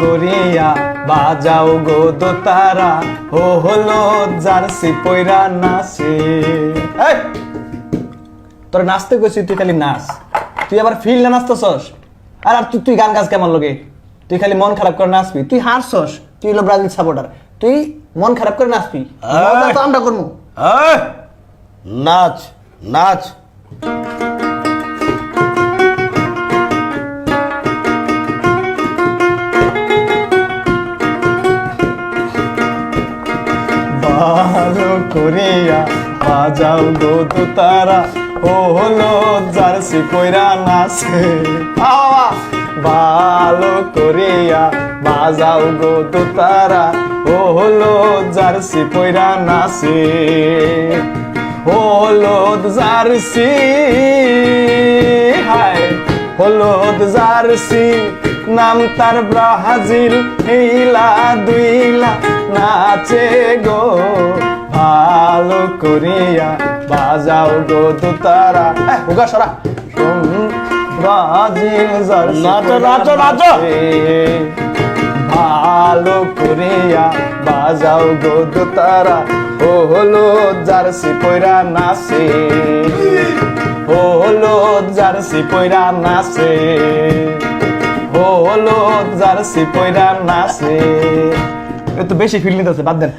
করিয়া বাজাও গো দোতারা। ও হলো জার্সি পয়রা নাচে। তোর নাচতে কইছি তুই খালি নাচ। তুই আবার ফিল্ড না নাচতেছস? আর আর তুই তুই গান গাছ কেমন লগে? তুই খালি মন খারাপ করে নাচবি। তুই হারছস তুই হলো ব্রাজিল সাপোর্টার তুই মন খারাপ করে নাচবি। আমরা করব নাচ নাচ। ভালো করিয়া বাজাও গো তারা ও হলো জার্সি কইরা নাচে। ভালো করিয়া বাজাও গো তারা ও হলো জার্সি কইরা নাচে। হলুদ জার্সি, হায় হলুদ জার্সি। নাম তার ব্রাজিল হিলা দুইলা। নাচে গো ভালো করিয়া বাজাও গো দুতারা। উগা সরা। নাচো, নাচো, নাচো। ভালো করিয়া বাজাও গো দুতারা। ও হলো জার্সি পয়রা নাচে। ও হলো জার্সি পয়রা নাচে। ও হলো জার্সি পয়রা নাচে। এ তো বেশি ফিল নিতেছে বাদ দেন।